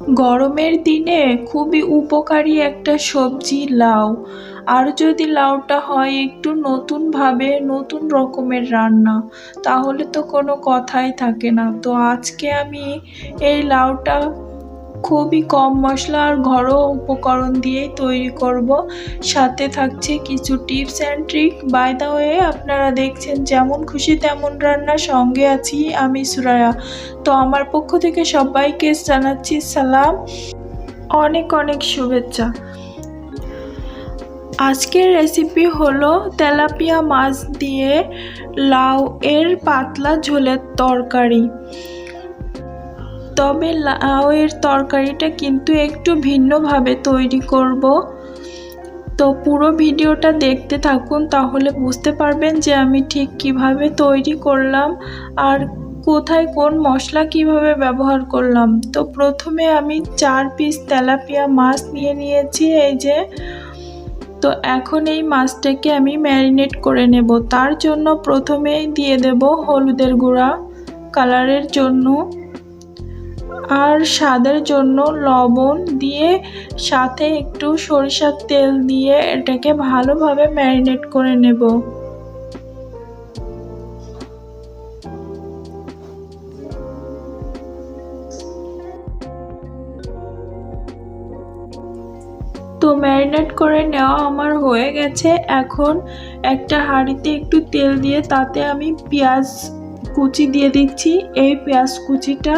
গরমের দিনে খুবই উপকারী একটা সবজি লাউ। আর যদি লাউটা হয় একটু নতুনভাবে, নতুন রকমের রান্না, তাহলে তো কোনো কথাই থাকে না। তো আজকে আমি এই লাউটা খুবই কম মশলা আর ঘরোয়া উপকরণ দিয়েই তৈরি করব। সাথে থাকছে কিছু tips and trick. By the way, আপনারা দেখছেন যেমন খুশি তেমন রান্না। সঙ্গে আছি আমি সুরায়া তো আমার পক্ষ থেকে সবাইকে জানাচ্ছি সালাম। অনেক অনেক শুভেচ্ছা। আজকের রেসিপি হলো তেলাপিয়া মাছ দিয়ে লাউ এর পাতলা ঝোলের তরকারি। তবে লাউয়ের তরকারিটা কিন্তু একটু ভিন্নভাবে তৈরি করব। তো পুরো ভিডিওটা দেখতে থাকুন, তাহলে বুঝতে পারবেন যে আমি ঠিক কীভাবে তৈরি করলাম আর কোথায় কোন মশলা কীভাবে ব্যবহার করলাম। তো প্রথমে আমি চার পিস তেলাপিয়া মাছ নিয়ে নিয়েছি এই যে। তো এখন এই মাছটাকে আমি ম্যারিনেট করে নেব। তার জন্য প্রথমেই দিয়ে দেব হলুদের গুঁড়া, কালারের জন্য। আর স্বাদের জন্য লবণ দিয়ে সাথে একটু সরিষার তেল দিয়ে এটাকে ভালোভাবে ম্যারিনেট করে নেব। তো ম্যারিনেট করে নেওয়া আমার হয়ে গেছে। এখন একটা হাঁড়িতে একটু তেল দিয়ে তাতে আমি পেঁয়াজ কুচি দিয়ে দিচ্ছি। এই পেঁয়াজ কুচিটা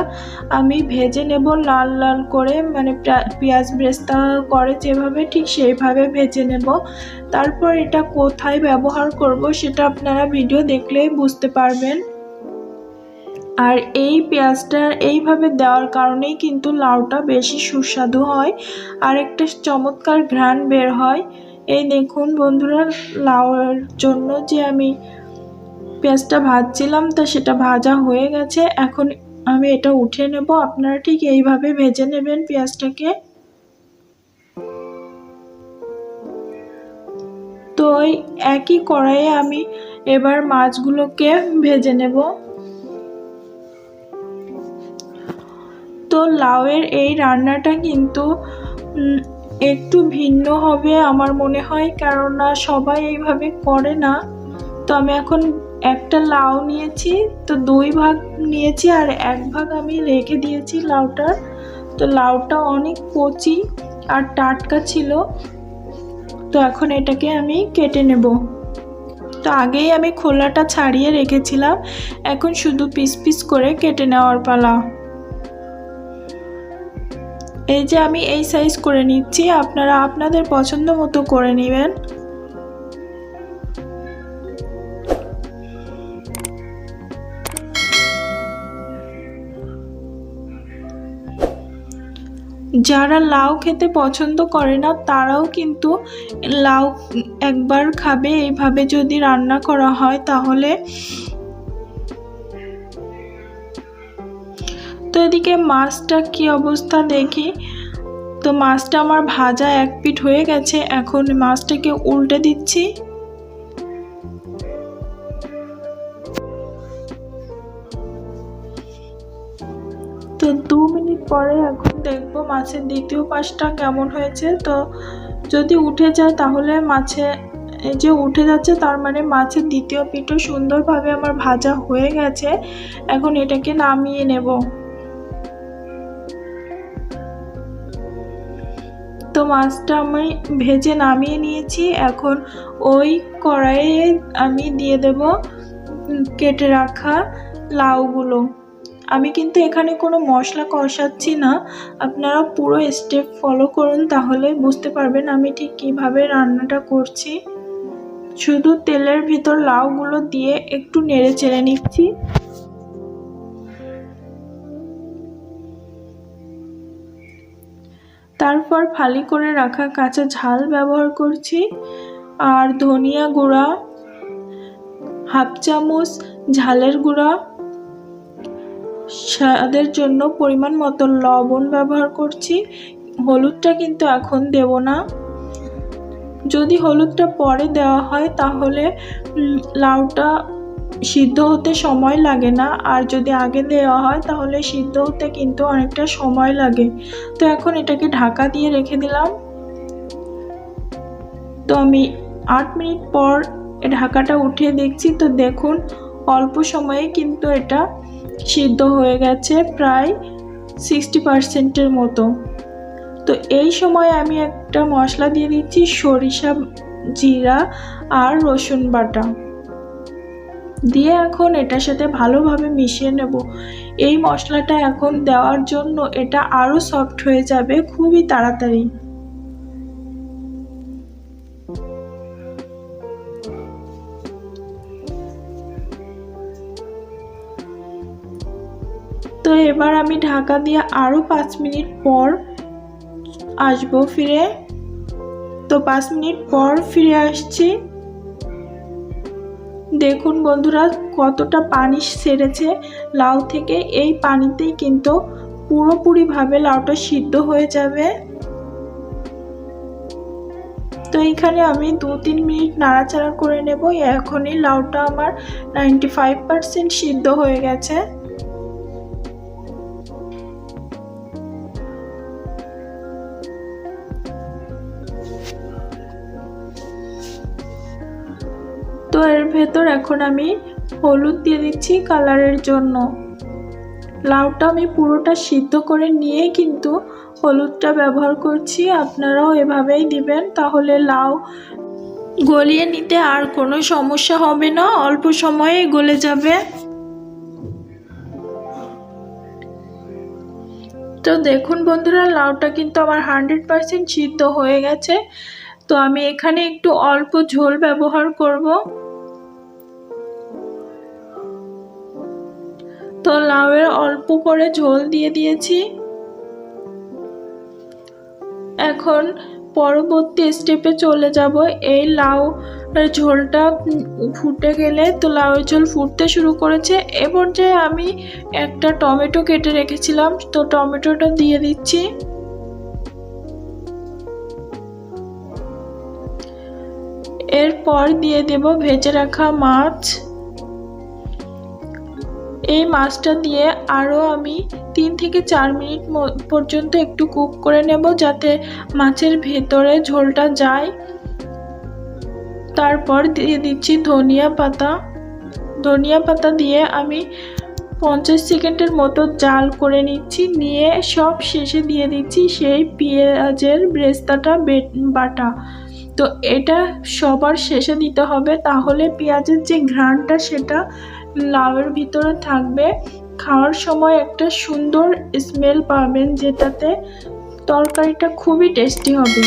আমি ভেজে নেব লাল লাল করে মানে পেঁয়াজ ব্রেস্তা করে যেভাবে ঠিক সেইভাবে ভেজে নেব। তারপর এটা কোথায় ব্যবহার করব সেটা আপনারা ভিডিও দেখলেই বুঝতে পারবেন। আর এই পেঁয়াজটা এইভাবে দেওয়ার কারণেই কিন্তু লাউটা বেশি সুস্বাদু হয়। আর একটা চমৎকার ঘ্রাণ বের হয়। এই দেখুন বন্ধুরা, লাউয়ের জন্য যে আমি পেঁয়াজটা ভাজছিলাম, তা সেটা ভাজা হয়ে গেছে। এখন আমি এটা উঠে নেব। আপনারা ঠিক এইভাবে ভেজে নেবেন পেঁয়াজটাকে। তো ওই একই কড়াইয়ে আমি এবার মাছগুলোকে ভেজে নেব। তো লাউয়ের এই রান্নাটা কিন্তু একটু ভিন্ন হবে আমার মনে হয়, কেননা সবাই এইভাবে করে না। তো আমি এখন একটা লাউ নিয়েছি, তো দুই ভাগ নিয়েছি আর এক ভাগ আমি রেখে দিয়েছি লাউটার তো লাউটা অনেক কচি আর টাটকা ছিল। তো এখন এটাকে আমি কেটে নেব। তো আগেই আমি খোলাটা ছাড়িয়ে রেখেছিলাম। এখন শুধু পিস পিস করে কেটে নেওয়ার পালা। এই যে আমি এই সাইজ করে নিচ্ছি, আপনারা আপনাদের পছন্দ মতো করে নেবেন। যারা লাউ খেতে পছন্দ করে না, তারাও কিন্তু লাউ একবার খাবে। এইভাবে যদি রান্না করা হয় তাহলে। তো এদিকে মাছটা কি অবস্থা দেখি। তো মাছটা আমার ভাজা এক পিঠ হয়ে গেছে, এখন মাছটাকে উল্টে দিচ্ছি। তো দু মিনিট পরে এখন দেখব মাছের দ্বিতীয় পাশটা কেমন হয়েছে। তো যদি উঠে যায় তাহলে মাছে, এই যে উঠে যাচ্ছে তার মানে মাছের দ্বিতীয় পিঠও সুন্দরভাবে আমার ভাজা হয়ে গেছে। এখন এটাকে নামিয়ে নেব। তো মাছটা আমি ভেজে নামিয়ে নিয়েছি। এখন ওই কড়াইয়ে আমি দিয়ে দেব কেটে রাখা লাউগুলো। আমি কিন্তু এখানে কোনো মশলা কষাচ্ছি না। আপনারা পুরো স্টেপ ফলো করুন, তাহলে বুঝতে পারবেন আমি ঠিক কীভাবে রান্নাটা করছি। শুধু তেলের ভিতর লাউগুলো দিয়ে একটু নেড়ে চেড়ে নিচ্ছি। তারপর ফালি করে রাখা কাঁচা ঝাল ব্যবহার করছি। আর ধনিয়া গুঁড়া, হাফ চামচ ঝালের গুঁড়া স্বাদের জন্য পরিমাণ মতো লবণ ব্যবহার করছি। হলুদটা কিন্তু এখন দেব না। যদি হলুদটা পরে দেওয়া হয় তাহলে লাউটা সিদ্ধ হতে সময় লাগে না। আর যদি আগে দেওয়া হয় তাহলে সিদ্ধ হতে কিন্তু অনেকটা সময় লাগে। তো এখন এটাকে ঢাকা দিয়ে রেখে দিলাম। তো আমি আট মিনিট পর ঢাকাটা উঠিয়ে দেখছি। তো দেখুন অল্প সময়ে কিন্তু এটা সিদ্ধ হয়ে গেছে প্রায় সিক্সটি পার্সেন্টের মতো। তো এই সময় আমি একটা মশলা দিয়ে দিচ্ছি সরিষা জিরা আর রসুন বাটা। দিয়ে এখন এটার সাথে ভালোভাবে মিশিয়ে নেব। এই মশলাটা এখন দেওয়ার জন্য এটা আরও সফট হয়ে যাবে খুবই তাড়াতাড়ি। তো এবার আমি ঢাকা দিয়ে আরও পাঁচ মিনিট পর আসব ফিরে। তো পাঁচ মিনিট পর ফিরে আসছি। দেখুন বন্ধুরা, কতটা পানি সেরেছে। লাউ থেকে এই পানিতেই কিন্তু পুরোপুরিভাবে লাউটা সিদ্ধ হয়ে যাবে। তো এইখানে আমি দু তিন মিনিট নাড়াচাড়া করে নেব। এখনই লাউটা আমার নাইনটি ফাইভ সিদ্ধ হয়ে গেছে। ভেতর এখন আমি হলুদ দিয়ে দিচ্ছি কালারের জন্য। লাউটা আমি পুরোটা সিদ্ধ করে নিয়ে কিন্তু হলুদটা ব্যবহার করছি, আপনারাও এভাবেই দিবেন, তাহলে লাউ গলিয়ে নিতে আর কোনো সমস্যা হবে না, অল্প সময়ে গলে যাবে। তো দেখুন বন্ধুরা, লাউটা কিন্তু আমার হান্ড্রেড পারসেন্ট সিদ্ধ হয়ে গেছে। তো আমি এখানে একটু অল্প ঝোল ব্যবহার করব। লাউয়ের অল্প করে ঝোল দিয়ে দিয়েছি। এখন পরবর্তী স্টেপে চলে যাব। এই লাউ ঝোলটা ফুটে গেলে তো লাউয়ের ঝোল ফুটতে শুরু করেছে। এ পর্যায়ে আমি একটা টমেটো কেটে রেখেছিলাম, তো টমেটোটা দিয়ে দিচ্ছি। এরপর দিয়ে দেব ভেজে রাখা মাছ। এই মাছটা দিয়ে আরও আমি তিন থেকে চার মিনিট পর্যন্ত একটু কুক করে নেব যাতে মাছের ভেতরে ঝোলটা যায়। তারপর দিয়ে দিচ্ছি ধনিয়া পাতা। ধনিয়া পাতা দিয়ে আমি পঞ্চাশ সেকেন্ডের মতো জাল করে নিচ্ছি। নিয়ে সব শেষে দিয়ে দিচ্ছি সেই পেঁয়াজের ব্রেস্তাটা বাটা। তো এটা সবার শেষে দিতে হবে। তাহলে পেঁয়াজের যে ঘ্রাণটা সেটা লাউয়ের ভিতরে থাকবে। খাওয়ার সময় একটা সুন্দর স্মেল পাবেন, যেটাতে তরকারিটা খুবই টেস্টি হবে।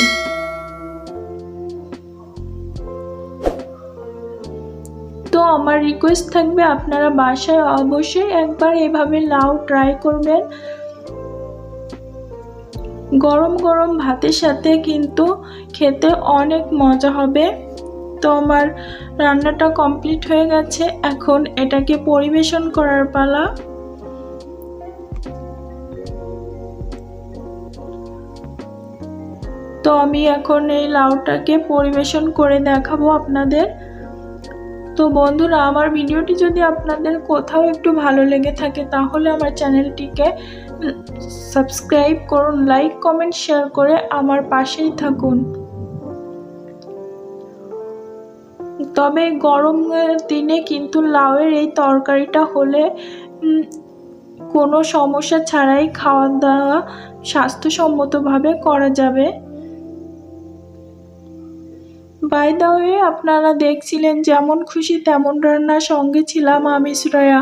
তো আমার রিকোয়েস্ট থাকবে, আপনারা বাসায় অবশ্যই একবার এভাবে লাউ ট্রাই করবেন। গরম গরম ভাতের সাথে কিন্তু খেতে অনেক মজা হবে। তো আমার রান্নাটা কমপ্লিট হয়ে গেছে, এখন এটাকে পরিবেশন করার পালা। তো আমি এখন এই লাউটাকে পরিবেশন করে দেখাবো আপনাদের। তো বন্ধুরা, আমার ভিডিওটি যদি আপনাদের কোথাও একটু ভালো লেগে থাকে, তাহলে আমার চ্যানেলটিকে সাবস্ক্রাইব করুন লাইক কমেন্ট শেয়ার করে আমার পাশেই থাকুন। তবে গরম দিনে কিন্তু লাউয়ের এই তরকারিটা হলে কোনো সমস্যা ছাড়াই খাওয়া দাওয়া স্বাস্থ্যসম্মতভাবে করা যাবে। বাই দ্য ওয়ে আপনারা দেখছিলেন যেমন খুশি তেমন রান্নার সঙ্গে ছিলাম আমি, শ্রেয়া।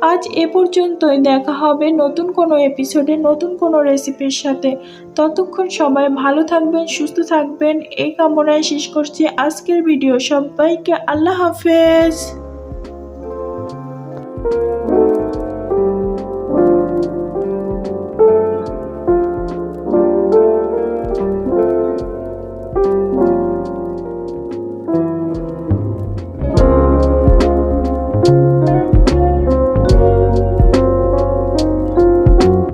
আজ এ পর্যন্তই। দেখা হবে নতুন কোনো এপিসোডে নতুন কোনো রেসিপির সাথে। ততক্ষণ সবাই ভালো থাকবেন, সুস্থ থাকবেন। এই কামনায় শেষ করছি আজকের ভিডিও সবাইকে আল্লাহ হাফেজ।